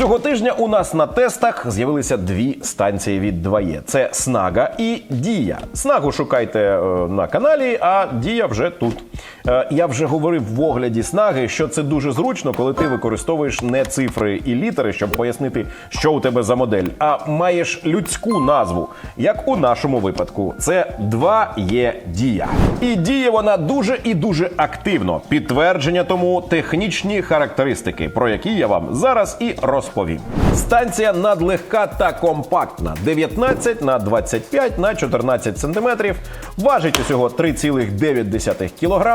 Цього тижня у нас на тестах з'явилися дві станції від 2Е. Це Снага і Дія. Снагу шукайте е, на каналі, а Дія вже тут. Е, я вже говорив в огляді Снаги, що це дуже зручно, коли ти використовуєш не цифри і літери, щоб пояснити, що у тебе за модель, а маєш людську назву, як у нашому випадку. Це 2Е Дія. І діє вона дуже і дуже активно. Підтвердження тому технічні характеристики, про які я вам зараз і розповім. Станція надлегка та компактна: 19 на 25 на 14 сантиметрів. Важить усього 3,9 кілограми.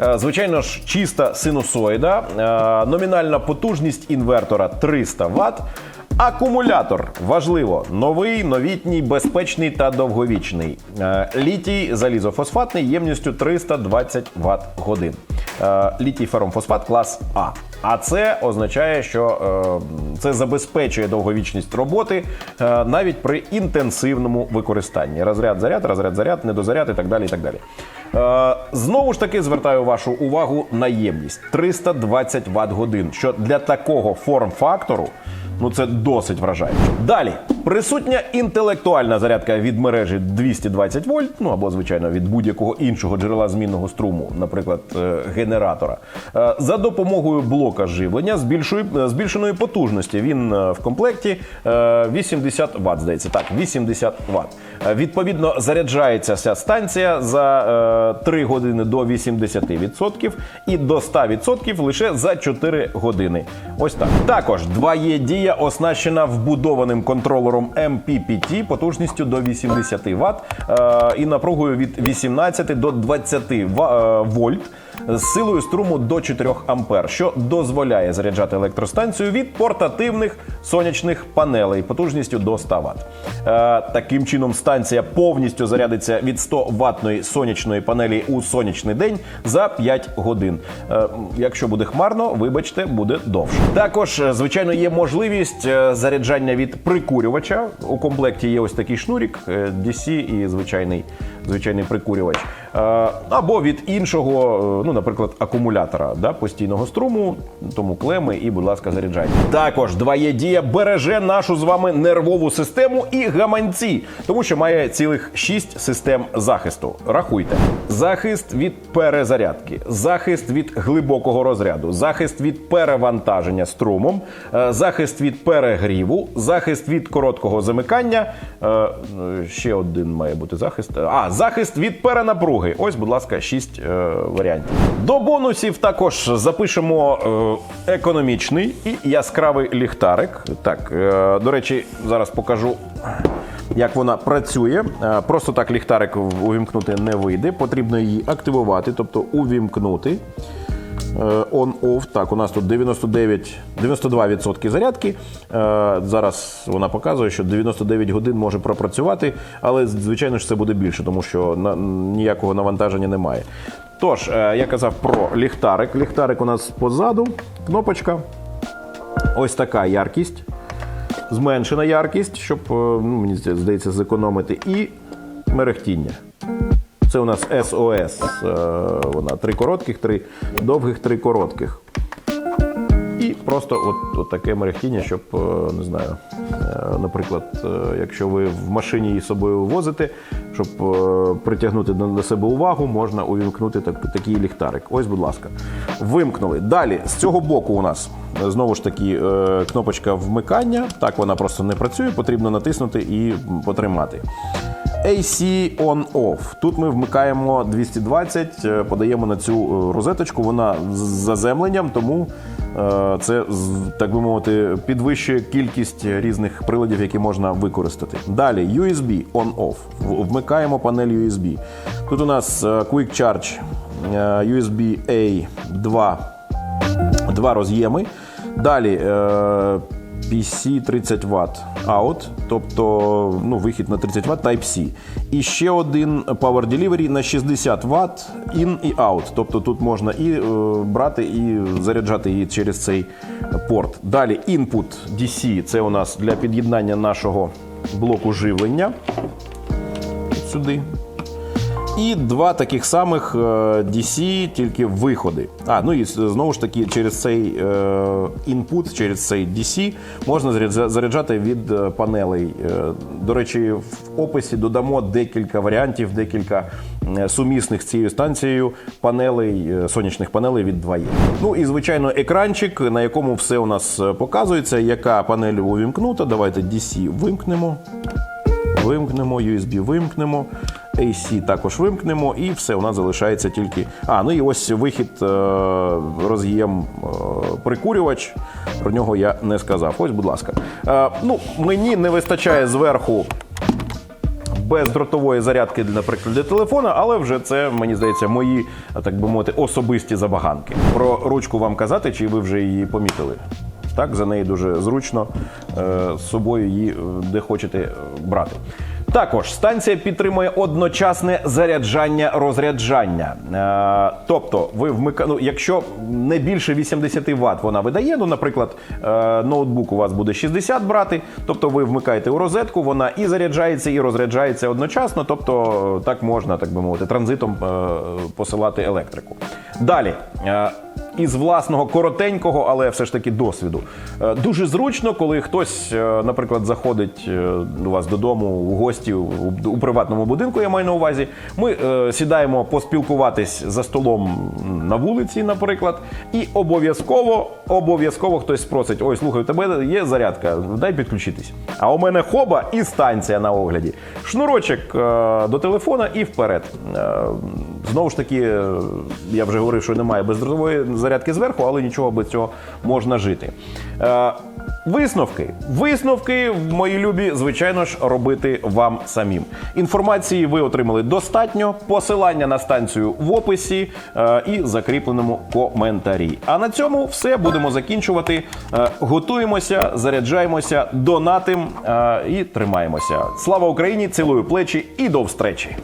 Е, Звичайно ж, чиста синусоїда, Е, номінальна потужність інвертора 300 Вт. Акумулятор важливо, новий, новітній, безпечний та довговічний. Е, Літій залізофосфатний ємністю 320 Вт годин. Літій ферромфосфат клас А. А це означає, що е, це забезпечує довговічність роботи е, навіть при інтенсивному використанні. Розряд, заряд, розряд, заряд, недозаряд і так далі. І так далі. Е, знову ж таки звертаю вашу увагу на ємність 320 Вт годин, що для такого форм-фактору Ну, це досить вражає. Далі присутня інтелектуальна зарядка від мережі 220 вольт, ну або звичайно від будь-якого іншого джерела змінного струму, наприклад, е, генератора. Е, За допомогою блока живлення е, збільшеної потужності. Він е, в комплекті е, 80 Вт, здається. Так, 80 Вт. Е, Відповідно, заряджається ця станція за е, 3 години до 80% і до 100% лише за 4 години. Ось так. Також 2Е дія оснащена вбудованим контролером MPPT потужністю до 80 Вт е, і напругою від 18 до 20 ва- е, вольт з силою струму до 4 ампер, що дозволяє заряджати електростанцію від портативних сонячних панелей потужністю до 100 Вт. Е, таким чином, станція повністю зарядиться від 100 ватної сонячної панелі у сонячний день за 5 годин. Е, якщо буде хмарно, вибачте, буде довше. Також, е, звичайно, є можливість е, заряджання від прикурювача. У комплекті є ось такий шнурік е, DC і звичайний, звичайний прикурювач. Е, Або від іншого, е, ну, наприклад, акумулятора да, постійного струму, тому клеми і, будь ласка, заряджайте. Також 2Е дія береже нашу з вами нервову систему і гаманці, тому що має цілих 6 систем захисту. Рахуйте: захист від перезарядки, захист від глибокого розряду, захист від перевантаження струмом, е, захист від перегріву, захист від короткого замикання. Ще один має бути захист. А, захист від перенапруги. Ось, будь ласка, 6 варіантів. До бонусів також запишемо е, економічний і яскравий ліхтарик. Так, е, до речі, зараз покажу. Як вона працює, Е, просто так ліхтарик увімкнути не вийде. Потрібно її активувати, тобто увімкнути. Е, On-off. Так, у нас тут 99, 92% зарядки. Е, Зараз вона показує, що 99 годин може пропрацювати, але звичайно ж це буде більше, тому що ніякого навантаження немає. Тож, е, я казав про ліхтарик. Ліхтарик у нас позаду, кнопочка. Ось така яркість. Зменшена яркість, щоб, ну, мені здається, зекономити. І мерехтіння. Це у нас SOS. е, Вона три коротких, три довгих, три коротких. І просто от, от таке мерехтіння, щоб е, не знаю, е, наприклад, якщо ви в машині її собою возите, щоб притягнути до себе увагу, можна увімкнути так, такий ліхтарик. Ось, будь ласка, вимкнули. Далі з цього боку у нас знову ж таки кнопочка вмикання. Так вона просто не працює, потрібно натиснути і потримати. AC on-off. Тут ми вмикаємо 220, е, подаємо на цю е, розеточку. Вона з заземленням, тому е, це так би мовити підвищує кількість різних приладів, які можна використати. Далі USB on-off. Вмикаємо панель USB. Тут у нас Quick Charge USB A 2 два роз'єми. Далі PC 30 Вт out, тобто ну, вихід на 30 Вт Type-C. І ще один Power Delivery на 60 Вт in і out. Тобто тут можна і е, брати, і заряджати її через цей порт. Далі input DC це у нас для під'єднання нашого блоку живлення. Сюди. І два таких самих е, DC, тільки виходи. А, ну і знову ж таки, через цей е, інпут, через цей DC можна заряджати від е, панелей. Е, До речі, в описі додамо декілька варіантів, декілька е, сумісних з цією станцією панелей, е, сонячних панелей від 2E. Ну і звичайно, екранчик, на якому все у нас е, показується, яка панель увімкнута. Давайте DC вимкнемо. Вимкнемо, USB вимкнемо, AC також вимкнемо, і все, у нас залишається тільки. А, ну і ось вихід, е, роз'єм е, прикурювач. Про нього я не сказав. Ось, будь ласка. Е, ну, мені не вистачає зверху бездротової зарядки, наприклад, для телефона, але вже це, мені здається, мої, так би мовити, особисті забаганки. Про ручку вам казати, чи ви вже її помітили? Так, за неї дуже зручно е, з собою її е, де хочете е, брати. Також станція підтримує одночасне заряджання розряджання. Е, тобто, ви вмика... ну, якщо не більше 80 Вт вона видає, ну, наприклад, е, ноутбук у вас буде 60 брати, тобто ви вмикаєте у розетку, вона і заряджається, і розряджається одночасно, тобто так можна, так би мовити, транзитом е, посилати електрику. Далі. е, із власного коротенького, але все ж таки досвіду. Е, Дуже зручно, коли хтось, е, наприклад, заходить е, до вас додому у гості у, приватному будинку, я маю на увазі. Ми сідаємо поспілкуватись за столом на вулиці, наприклад, і обов'язково, обов'язково хтось спросить: ой, слухай, у тебе є зарядка, дай підключитись. А у мене хоба і станція на огляді. Шнурочок до телефона і вперед. Знову ж таки, е, я вже говорив, що немає бездротової зарядки зверху, але нічого без цього можна жити. Е, Висновки. Висновки, мої любі, звичайно ж, робити вам самим. Інформації ви отримали достатньо. Посилання на станцію в описі е, і закріпленому коментарі. А на цьому все будемо закінчувати. Готуємося, заряджаємося, донатим і тримаємося. Слава Україні! Цілую плечі і до встречі!